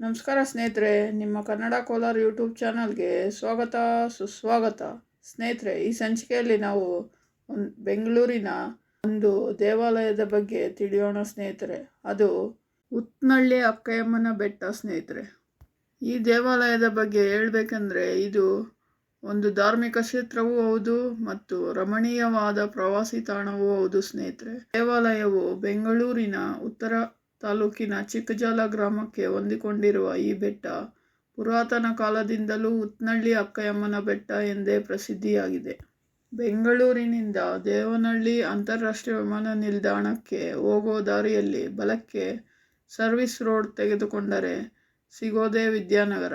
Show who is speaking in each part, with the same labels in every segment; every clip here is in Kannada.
Speaker 1: ನಮಸ್ಕಾರ ಸ್ನೇಹಿತರೆ, ನಿಮ್ಮ ಕನ್ನಡ ಕೋಲಾರ ಯೂಟ್ಯೂಬ್ ಚಾನಲ್ಗೆ ಸ್ವಾಗತ, ಸುಸ್ವಾಗತ. ಸ್ನೇಹಿತರೆ, ಈ ಸಂಚಿಕೆಯಲ್ಲಿ ನಾವು ಒಂದು ಬೆಂಗಳೂರಿನ ಒಂದು ದೇವಾಲಯದ ಬಗ್ಗೆ ತಿಳಿಯೋಣ ಸ್ನೇಹಿತರೆ. ಅದು ಉತ್ನಳ್ಳಿ ಅಕ್ಕಯ್ಯಮ್ಮನ ಬೆಟ್ಟ ಸ್ನೇಹಿತರೆ. ಈ ದೇವಾಲಯದ ಬಗ್ಗೆ ಹೇಳಬೇಕಂದ್ರೆ ಇದು ಒಂದು ಧಾರ್ಮಿಕ ಕ್ಷೇತ್ರವೂ ಹೌದು ಮತ್ತು ರಮಣೀಯವಾದ ಪ್ರವಾಸಿ ತಾಣವೂ ಹೌದು ಸ್ನೇಹಿತರೆ. ದೇವಾಲಯವು ಬೆಂಗಳೂರಿನ ಉತ್ತರ ತಾಲೂಕಿನ ಚಿಕ್ಕಜಾಲ ಗ್ರಾಮಕ್ಕೆ ಹೊಂದಿಕೊಂಡಿರುವ ಈ ಬೆಟ್ಟ ಪುರಾತನ ಕಾಲದಿಂದಲೂ ಉತ್ನಳ್ಳಿ ಅಕ್ಕಯ್ಯಮ್ಮನ ಬೆಟ್ಟ ಎಂದೇ ಪ್ರಸಿದ್ಧಿಯಾಗಿದೆ. ಬೆಂಗಳೂರಿನಿಂದ ದೇವನಹಳ್ಳಿ ಅಂತಾರಾಷ್ಟ್ರೀಯ ವಿಮಾನ ನಿಲ್ದಾಣಕ್ಕೆ ಹೋಗೋ ದಾರಿಯಲ್ಲಿ ಬಲಕ್ಕೆ ಸರ್ವಿಸ್ ರೋಡ್ ತೆಗೆದುಕೊಂಡರೆ ಸಿಗೋದೇ ವಿದ್ಯಾನಗರ.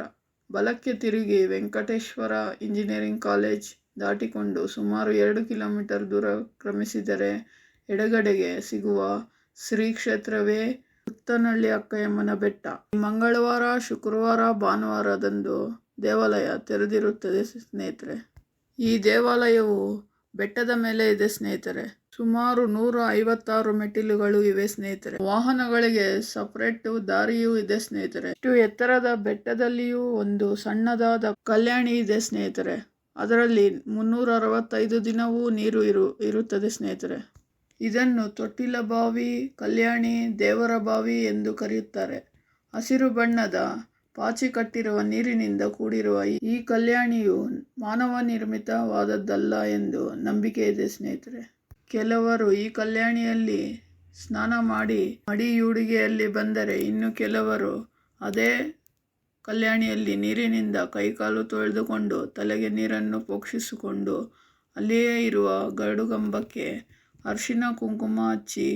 Speaker 1: ಬಲಕ್ಕೆ ತಿರುಗಿ ವೆಂಕಟೇಶ್ವರ ಇಂಜಿನಿಯರಿಂಗ್ ಕಾಲೇಜ್ ದಾಟಿಕೊಂಡು ಸುಮಾರು ಎರಡು ಕಿಲೋಮೀಟರ್ ದೂರ ಕ್ರಮಿಸಿದರೆ ಎಡಗಡೆಗೆ ಸಿಗುವ ಶ್ರೀ ಕ್ಷೇತ್ರವೇ ಉತ್ತನಹಳ್ಳಿ ಅಕ್ಕಯ್ಯಮ್ಮನ ಬೆಟ್ಟ. ಮಂಗಳವಾರ, ಶುಕ್ರವಾರ, ಭಾನುವಾರದಂದು ದೇವಾಲಯ ತೆರೆದಿರುತ್ತದೆ ಸ್ನೇಹಿತರೆ. ಈ ದೇವಾಲಯವು ಬೆಟ್ಟದ ಮೇಲೆ ಇದೆ ಸ್ನೇಹಿತರೆ. ಸುಮಾರು ನೂರ ಐವತ್ತಾರು ಮೆಟ್ಟಿಲುಗಳು ಇವೆ ಸ್ನೇಹಿತರೆ. ವಾಹನಗಳಿಗೆ ಸಪರೇಟ್ ದಾರಿಯೂ ಇದೆ ಸ್ನೇಹಿತರೆ. ಇಷ್ಟು ಎತ್ತರದ ಬೆಟ್ಟದಲ್ಲಿಯೂ ಒಂದು ಸಣ್ಣದಾದ ಕಲ್ಯಾಣಿ ಇದೆ ಸ್ನೇಹಿತರೆ. ಅದರಲ್ಲಿ ಮುನ್ನೂರ ಅರವತ್ತೈದು ದಿನವೂ ನೀರು ಇರು, ಇರುತ್ತದೆ ಸ್ನೇಹಿತರೆ. ಇದನ್ನು ತೊಟ್ಟಿಲ ಬಾವಿ ಕಲ್ಯಾಣಿ ದೇವರ ಬಾವಿ ಎಂದು ಕರೆಯುತ್ತಾರೆ. ಹಸಿರು ಬಣ್ಣದ ಪಾಚಿ ಕಟ್ಟಿರುವ ನೀರಿನಿಂದ ಕೂಡಿರುವ ಈ ಕಲ್ಯಾಣಿಯು ಮಾನವ ನಿರ್ಮಿತವಾದದ್ದಲ್ಲ ಎಂದು ನಂಬಿಕೆ ಇದೆ ಸ್ನೇಹಿತರೆ. ಕೆಲವರು ಈ ಕಲ್ಯಾಣಿಯಲ್ಲಿ ಸ್ನಾನ ಮಾಡಿ ಮಡಿಯೂಡಿಗೆಯಲ್ಲಿ ಬಂದರೆ ಇನ್ನು ಕೆಲವರು ಅದೇ ಕಲ್ಯಾಣಿಯಲ್ಲಿ ನೀರಿನಿಂದ ಕೈಕಾಲು ತೊಳೆದುಕೊಂಡು ತಲೆಗೆ ನೀರನ್ನು ಪೋಕ್ಷಿಸಿಕೊಂಡು ಅಲ್ಲಿಯೇ ಇರುವ ಗರುಡುಗಂಬಕ್ಕೆ ಅರಿಶಿನ, ಕುಂಕುಮ ಹಚ್ಚಿ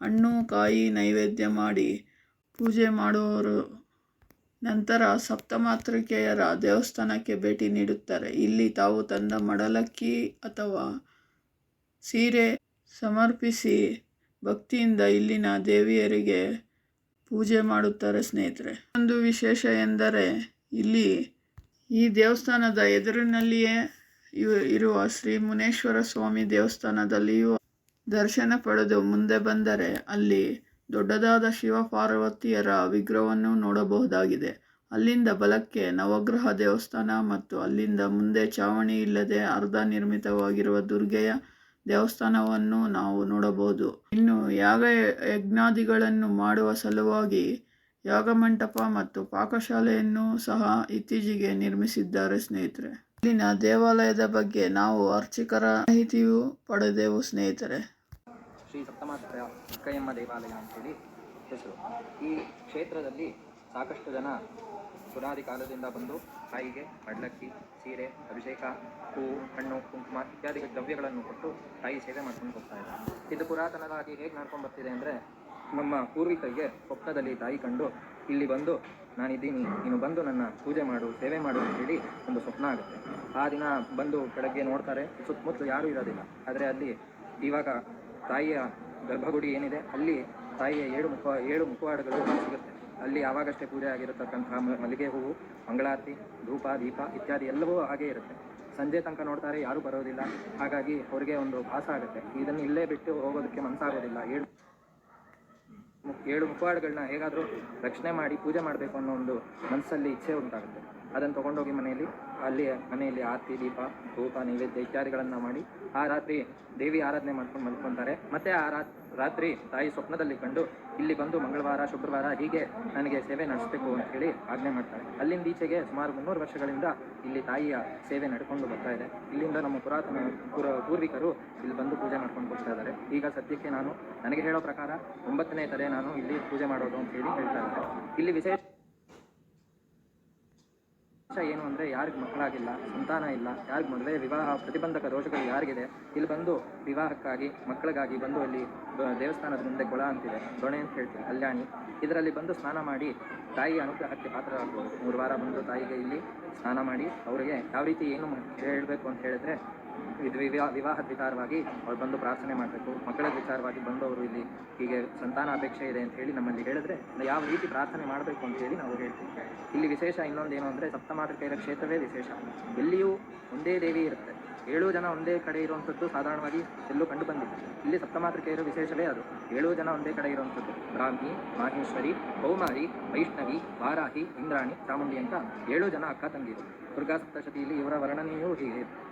Speaker 1: ಹಣ್ಣು, ಕಾಯಿ ನೈವೇದ್ಯ ಮಾಡಿ ಪೂಜೆ ಮಾಡುವವರು ನಂತರ ಸಪ್ತಮಾತೃಕೆಯರ ದೇವಸ್ಥಾನಕ್ಕೆ ಭೇಟಿ ನೀಡುತ್ತಾರೆ. ಇಲ್ಲಿ ತಾವು ತಂದ ಮಡಲಕ್ಕಿ ಅಥವಾ ಸೀರೆ ಸಮರ್ಪಿಸಿ ಭಕ್ತಿಯಿಂದ ಇಲ್ಲಿನ ದೇವಿಯರಿಗೆ ಪೂಜೆ ಮಾಡುತ್ತಾರೆ ಸ್ನೇಹಿತರೆ. ಒಂದು ವಿಶೇಷ ಎಂದರೆ ಇಲ್ಲಿ ಈ ದೇವಸ್ಥಾನದ ಎದುರಿನಲ್ಲಿಯೇ ಇರುವ ಶ್ರೀ ಮುನೇಶ್ವರ ಸ್ವಾಮಿ ದೇವಸ್ಥಾನದಲ್ಲಿಯೂ ದರ್ಶನ ಪಡೆದು ಮುಂದೆ ಬಂದರೆ ಅಲ್ಲಿ ದೊಡ್ಡದಾದ ಶಿವ ಪಾರ್ವತಿಯರ ವಿಗ್ರಹವನ್ನು ನೋಡಬಹುದಾಗಿದೆ. ಅಲ್ಲಿಂದ ಬಲಕ್ಕೆ ನವಗ್ರಹ ದೇವಸ್ಥಾನ ಮತ್ತು ಅಲ್ಲಿಂದ ಮುಂದೆ ಚಾವಣಿ ಇಲ್ಲದೆ ಅರ್ಧ ನಿರ್ಮಿತವಾಗಿರುವ ದುರ್ಗೆಯ ದೇವಸ್ಥಾನವನ್ನು ನಾವು ನೋಡಬಹುದು. ಇನ್ನು ಯಾಗ ಯಜ್ಞಾದಿಗಳನ್ನು ಮಾಡುವ ಸಲುವಾಗಿ ಯಾಗ ಮಂಟಪ ಮತ್ತು ಪಾಕಶಾಲೆಯನ್ನು ಸಹ ಇತ್ತೀಚೆಗೆ ನಿರ್ಮಿಸಿದ್ದಾರೆ ಸ್ನೇಹಿತರೆ. ಇಲ್ಲಿನ ದೇವಾಲಯದ ಬಗ್ಗೆ ನಾವು ಅರ್ಚಕರ ಮಾಹಿತಿಯೂ ಪಡೆದೆವು ಸ್ನೇಹಿತರೆ.
Speaker 2: ಶ್ರೀ ಸಪ್ತಮಾತ್ರ ಅಕ್ಕಯ್ಯಮ್ಮ ದೇವಾಲಯ ಅಂತೇಳಿ ಹೆಸರು. ಈ ಕ್ಷೇತ್ರದಲ್ಲಿ ಸಾಕಷ್ಟು ಜನ ಪುರಾದಿ ಕಾಲದಿಂದ ಬಂದು ತಾಯಿಗೆ ಮಡ್ಲಕ್ಕಿ ಸೀರೆ, ಅಭಿಷೇಕ ಹೂವು ಹಣ್ಣು, ಕುಂಕುಮ ಇತ್ಯಾದಿ ದ್ರವ್ಯಗಳನ್ನು ಕೊಟ್ಟು ತಾಯಿ ಸೇವೆ ಮಾಡ್ಕೊಂಡು ಹೋಗ್ತಾ ಇದ್ದಾರೆ. ಇದು ಪುರಾತನವಾಗಿ ಹೇಗೆ ನಡ್ಕೊಂಡು ಬರ್ತಿದೆ ಅಂದರೆ ನಮ್ಮ ಪೂರ್ವಿಕರಿಗೆ ಸ್ವಪ್ನದಲ್ಲಿ ತಾಯಿ ಕಂಡು ಇಲ್ಲಿ ಬಂದು ನಾನಿದ್ದೀನಿ, ನೀನು ಬಂದು ನನ್ನ ಪೂಜೆ ಮಾಡು, ಸೇವೆ ಮಾಡು ಅಂತೇಳಿ ಒಂದು ಸ್ವಪ್ನ ಆಗುತ್ತೆ. ಆ ದಿನ ಬಂದು ಬೆಳಗ್ಗೆ ನೋಡ್ತಾರೆ, ಸುತ್ತಮುತ್ತಲು ಯಾರೂ ಇರೋದಿಲ್ಲ. ಆದರೆ ಅಲ್ಲಿ ಇವಾಗ ತಾಯಿಯ ಗರ್ಭಗುಡಿ ಏನಿದೆ, ಅಲ್ಲಿ ತಾಯಿಯ ಏಳು ಮುಖ, ಏಳು ಮುಖವಾಡಗಳು ಸಿಗುತ್ತೆ. ಅಲ್ಲಿ ಯಾವಾಗಷ್ಟೇ ಪೂಜೆ ಆಗಿರತಕ್ಕಂತಹ ಮಲ್ಲಿಗೆ ಹೂವು, ಮಂಗಳಾರತಿ, ಧೂಪ, ದೀಪ ಇತ್ಯಾದಿ ಎಲ್ಲವೂ ಹಾಗೇ ಇರುತ್ತೆ. ಸಂಜೆ ತನಕ ನೋಡ್ತಾರೆ, ಯಾರೂ ಬರೋದಿಲ್ಲ. ಹಾಗಾಗಿ ಅವರಿಗೆ ಒಂದು ಭಾಸ ಆಗುತ್ತೆ. ಇದನ್ನು ಇಲ್ಲೇ ಬಿಟ್ಟು ಹೋಗೋದಕ್ಕೆ ಮನಸ್ಸಾಗೋದಿಲ್ಲ. ಏಳು ಏಳು ಮುಖವಾಡಗಳನ್ನ ಹೇಗಾದರೂ ರಕ್ಷಣೆ ಮಾಡಿ ಪೂಜೆ ಮಾಡಬೇಕು ಅನ್ನೋ ಒಂದು ಮನಸ್ಸಲ್ಲಿ ಇಚ್ಛೆ ಉಂಟಾಗುತ್ತೆ. ಅದನ್ನು ತೊಗೊಂಡೋಗಿ ಮನೆಯಲ್ಲಿ ಅಲ್ಲಿ ಮನೆಯಲ್ಲಿ ಆರತಿ, ದೀಪ, ಧೂಪ, ನೈವೇದ್ಯ ಇತ್ಯಾದಿಗಳನ್ನು ಮಾಡಿ ಆ ರಾತ್ರಿ ದೇವಿ ಆರಾಧನೆ ಮಾಡ್ಕೊಂಡು ಮಲ್ಕೊತಾರೆ. ಮತ್ತೆ ಆ ರಾತ್ರಿ ತಾಯಿ ಸ್ವಪ್ನದಲ್ಲಿ ಕಂಡು ಇಲ್ಲಿ ಬಂದು ಮಂಗಳವಾರ, ಶುಕ್ರವಾರ ಹೀಗೆ ನನಗೆ ಸೇವೆ ನಡೆಸಬೇಕು ಅಂತ ಹೇಳಿ ಆಜ್ಞೆ ಮಾಡ್ತಾರೆ. ಅಲ್ಲಿಂದ ಈಚೆಗೆ ಸುಮಾರು ಮುನ್ನೂರು ವರ್ಷಗಳಿಂದ ಇಲ್ಲಿ ತಾಯಿಯ ಸೇವೆ ನಡ್ಕೊಂಡು ಬರ್ತಾ ಇದೆ. ಇಲ್ಲಿಂದ ನಮ್ಮ ಪುರಾತನ ಪುರ, ಪೂರ್ವಿಕರು ಇಲ್ಲಿ ಬಂದು ಪೂಜೆ ಮಾಡ್ಕೊಂಡು ಬರ್ತಾ ಇದ್ದಾರೆ. ಈಗ ಸದ್ಯಕ್ಕೆ ನಾನು, ನನಗೆ ಹೇಳೋ ಪ್ರಕಾರ ಒಂಬತ್ತನೇ ತಲೆ ನಾನು ಇಲ್ಲಿ ಪೂಜೆ ಮಾಡೋದು ಅಂತ ಹೇಳಿ ಹೇಳ್ತಾ ಇದ್ದಾರೆ. ಇಲ್ಲಿ ವಿಶೇಷ ಏನು ಅಂದರೆ ಯಾರಿಗೆ ಮಕ್ಕಳಾಗಿಲ್ಲ, ಸಂತಾನ ಇಲ್ಲ, ಯಾರಿಗೆ ಮದುವೆ, ವಿವಾಹ, ಪ್ರತಿಬಂಧಕ ದೋಷಗಳು ಯಾರಿಗಿದೆ? ಇಲ್ಲಿ ಬಂದು ವಿವಾಹಕ್ಕಾಗಿ, ಮಕ್ಕಳಿಗಾಗಿ ಬಂದು ಅಲ್ಲಿ ದೇವಸ್ಥಾನದ ಮುಂದೆ ಕೊಳ ಅಂತಿದೆ, ದೊಣೆ ಅಂತ ಹೇಳ್ತೀವಿ, ಕಲ್ಯಾಣಿ. ಇದರಲ್ಲಿ ಬಂದು ಸ್ನಾನ ಮಾಡಿ ತಾಯಿಯ ಅನುಗ್ರಹಕ್ಕೆ ಪಾತ್ರರಾಗ್ಬೋದು. ಮೂರು ವಾರ ಬಂದು ತಾಯಿಗೆ ಇಲ್ಲಿ ಸ್ನಾನ ಮಾಡಿ, ಅವರಿಗೆ ಯಾವ ರೀತಿ ಏನು ಹೇಳಬೇಕು ಅಂತ ಹೇಳಿದ್ರೆ ಇದು ವಿವಾಹ ವಿವಾಹದ ವಿಚಾರವಾಗಿ ಅವ್ರು ಬಂದು ಪ್ರಾರ್ಥನೆ ಮಾಡಬೇಕು. ಮಕ್ಕಳ ವಿಚಾರವಾಗಿ ಬಂದು ಅವರು ಇಲ್ಲಿ ಹೀಗೆ ಸಂತಾನ ಅಪೇಕ್ಷೆ ಇದೆ ಅಂತ ಹೇಳಿ ನಮ್ಮಲ್ಲಿ ಹೇಳಿದ್ರೆ ಯಾವ ರೀತಿ ಪ್ರಾರ್ಥನೆ ಮಾಡಬೇಕು ಅಂತ ಹೇಳಿ ನಾವು ಹೇಳ್ತೀವಿ. ಇಲ್ಲಿ ವಿಶೇಷ ಇನ್ನೊಂದೇನು ಅಂದರೆ ಸಪ್ತಮಾತೃಕೆಯರ ಕ್ಷೇತ್ರವೇ ವಿಶೇಷ. ಎಲ್ಲಿಯೂ ಒಂದೇ ದೇವಿ ಇರುತ್ತೆ. ಏಳು ಜನ ಒಂದೇ ಕಡೆ ಇರುವಂಥದ್ದು ಸಾಧಾರಣವಾಗಿ ಎಲ್ಲೂ ಕಂಡು ಬಂದಿದೆ ಇಲ್ಲಿ ಸಪ್ತಮಾತೃಕೆಯರು ವಿಶೇಷವೇ ಅದು. ಏಳು ಜನ ಒಂದೇ ಕಡೆ ಇರುವಂಥದ್ದು. ಬ್ರಾಹ್ಮಿ, ಮಾಹೇಶ್ವರಿ, ಕೌಮಾರಿ, ವೈಷ್ಣವಿ, ವಾರಾಹಿ, ಇಂದ್ರಾಣಿ, ಚಾಮುಂಡಿ ಅಂತ ಏಳು ಜನ ಅಕ್ಕ ತಂಗಿರು. ದುರ್ಗಾ ಸಪ್ತಶತಿಯಲ್ಲಿ ಇವರ ವರ್ಣನೆಯೂ ಹೀಗೆ.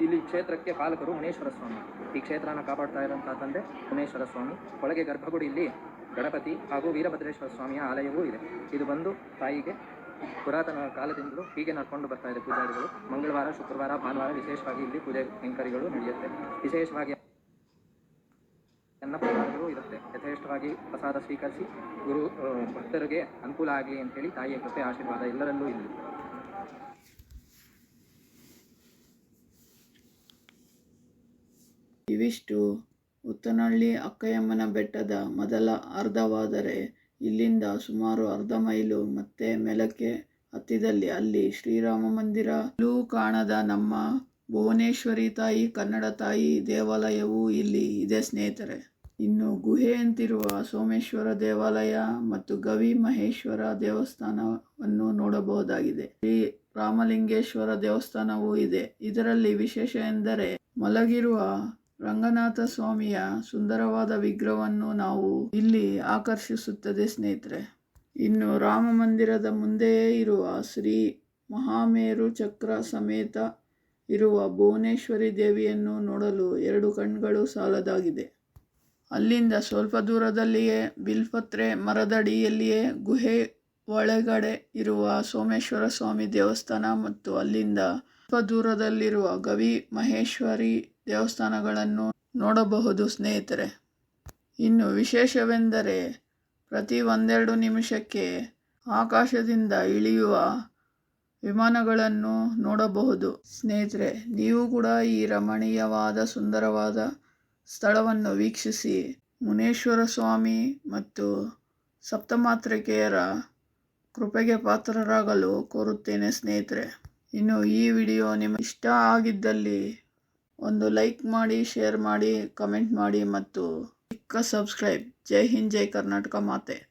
Speaker 2: ಇಲ್ಲಿ ಕ್ಷೇತ್ರಕ್ಕೆ ಪಾಲಕರು ಮುನೇಶ್ವರ ಸ್ವಾಮಿ. ಈ ಕ್ಷೇತ್ರನ ಕಾಪಾಡ್ತಾ ಇರುವಂತಹ ತಂದೆ ಮುನೇಶ್ವರ ಸ್ವಾಮಿ. ಒಳಗೆ ಗರ್ಭಗುಡಿಯಲ್ಲಿ ಗಣಪತಿ ಹಾಗೂ ವೀರಭದ್ರೇಶ್ವರ ಸ್ವಾಮಿಯ ಆಲಯವೂ ಇದೆ. ಇದು ಬಂದು ತಾಯಿಗೆ ಪುರಾತನ ಕಾಲದಿಂದಲೂ ಹೀಗೆ ನಡ್ಕೊಂಡು ಬರ್ತಾ ಇದೆ ಪೂಜಾರಿಗಳು. ಮಂಗಳವಾರ, ಶುಕ್ರವಾರ, ಭಾನುವಾರ ವಿಶೇಷವಾಗಿ ಇಲ್ಲಿ ಪೂಜೆ ಕೈಂಕರಿಗಳು ನಡೆಯುತ್ತೆ. ವಿಶೇಷವಾಗಿ ಅನ್ನ ಪ್ರಸಾದಗಳು ಇರುತ್ತೆ. ಯಥೇಷ್ಟವಾಗಿ ಪ್ರಸಾದ ಸ್ವೀಕರಿಸಿ ಗುರು ಭಕ್ತರಿಗೆ ಅನುಕೂಲ ಆಗಲಿ ಅಂತೇಳಿ ತಾಯಿಯ ಕೃಪೆ, ಆಶೀರ್ವಾದ ಎಲ್ಲರಲ್ಲೂ ಇಲ್ಲಿ.
Speaker 1: ಇವಿಷ್ಟು ಉತ್ತನಹಳ್ಳಿ ಅಕ್ಕಯ್ಯಮ್ಮನ ಬೆಟ್ಟದ ಮೊದಲ ಅರ್ಧವಾದರೆ ಇಲ್ಲಿಂದ ಸುಮಾರು ಅರ್ಧ ಮೈಲು ಮತ್ತೆ ಮೇಲಕ್ಕೆ ಹತ್ತಿದಲ್ಲಿ ಅಲ್ಲಿ ಶ್ರೀರಾಮ ಮಂದಿರ ಲೂ ಕಾಣದ ನಮ್ಮ ಭುವನೇಶ್ವರಿ ತಾಯಿ, ಕನ್ನಡ ತಾಯಿ ದೇವಾಲಯವೂ ಇಲ್ಲಿ ಇದೆ ಸ್ನೇಹಿತರೆ. ಇನ್ನು ಗುಹೆ ಅಂತಿರುವ ಸೋಮೇಶ್ವರ ದೇವಾಲಯ ಮತ್ತು ಗವಿ ಮಹೇಶ್ವರ ದೇವಸ್ಥಾನವನ್ನು ನೋಡಬಹುದಾಗಿದೆ. ಶ್ರೀ ರಾಮಲಿಂಗೇಶ್ವರ ದೇವಸ್ಥಾನವೂ ಇದೆ. ಇದರಲ್ಲಿ ವಿಶೇಷ ಎಂದರೆ ಮಲಗಿರುವ ರಂಗನಾಥ ಸ್ವಾಮಿಯ ಸುಂದರವಾದ ವಿಗ್ರಹವನ್ನು ನಾವು ಇಲ್ಲಿ ಆಕರ್ಷಿಸುತ್ತದೆ ಸ್ನೇಹಿತರೆ. ಇನ್ನು ರಾಮ ಮಂದಿರದ ಮುಂದೆಯೇ ಇರುವ ಶ್ರೀ ಮಹಾಮೇರು ಚಕ್ರ ಸಮೇತ ಇರುವ ಭುವನೇಶ್ವರಿ ದೇವಿಯನ್ನು ನೋಡಲು ಎರಡು ಕಣ್ಗಳು ಸಾಲದಾಗಿದೆ. ಅಲ್ಲಿಂದ ಸ್ವಲ್ಪ ದೂರದಲ್ಲಿಯೇ ಬಿಲ್ಪತ್ರೆ ಮರದಡಿಯಲ್ಲಿಯೇ ಗುಹೆ ಒಳಗಡೆ ಇರುವ ಸೋಮೇಶ್ವರ ಸ್ವಾಮಿ ದೇವಸ್ಥಾನ ಮತ್ತು ಅಲ್ಲಿಂದ ಸ್ವಲ್ಪ ದೂರದಲ್ಲಿರುವ ಗವಿ ಮಹೇಶ್ವರಿ ದೇವಸ್ಥಾನಗಳನ್ನು ನೋಡಬಹುದು, ಸ್ನೇಹಿತರೆ. ಇನ್ನು ವಿಶೇಷವೆಂದರೆ ಪ್ರತಿ ಒಂದೆರಡು ನಿಮಿಷಕ್ಕೆ ಆಕಾಶದಿಂದ ಇಳಿಯುವ ವಿಮಾನಗಳನ್ನು ನೋಡಬಹುದು. ಸ್ನೇಹಿತರೆ, ನೀವು ಕೂಡ ಈ ರಮಣೀಯವಾದ, ಸುಂದರವಾದ ಸ್ಥಳವನ್ನು ವೀಕ್ಷಿಸಿ ಮುನೇಶ್ವರ ಸ್ವಾಮಿ ಮತ್ತು ಸಪ್ತಮಾತ್ರಿಕೆಯರ ಕೃಪೆಗೆ ಪಾತ್ರರಾಗಲು ಕೋರುತ್ತೇನೆ ಸ್ನೇಹಿತರೆ. ಇನ್ನು ಈ ವಿಡಿಯೋ ನಿಮಗೆ ಇಷ್ಟ ಆಗಿದ್ದಲ್ಲಿ ಒಂದು ಲೈಕ್ ಮಾಡಿ ಶೇರ್ ಮಾಡಿ ಕಮೆಂಟ್ ಮಾಡಿ ಮತ್ತು ಚಿಕ್ಕ ಸಬ್ಸ್ಕ್ರೈಬ್ ಜೈ ಹಿಂದ್, ಜೈ ಕರ್ನಾಟಕ ಮಾತೆ.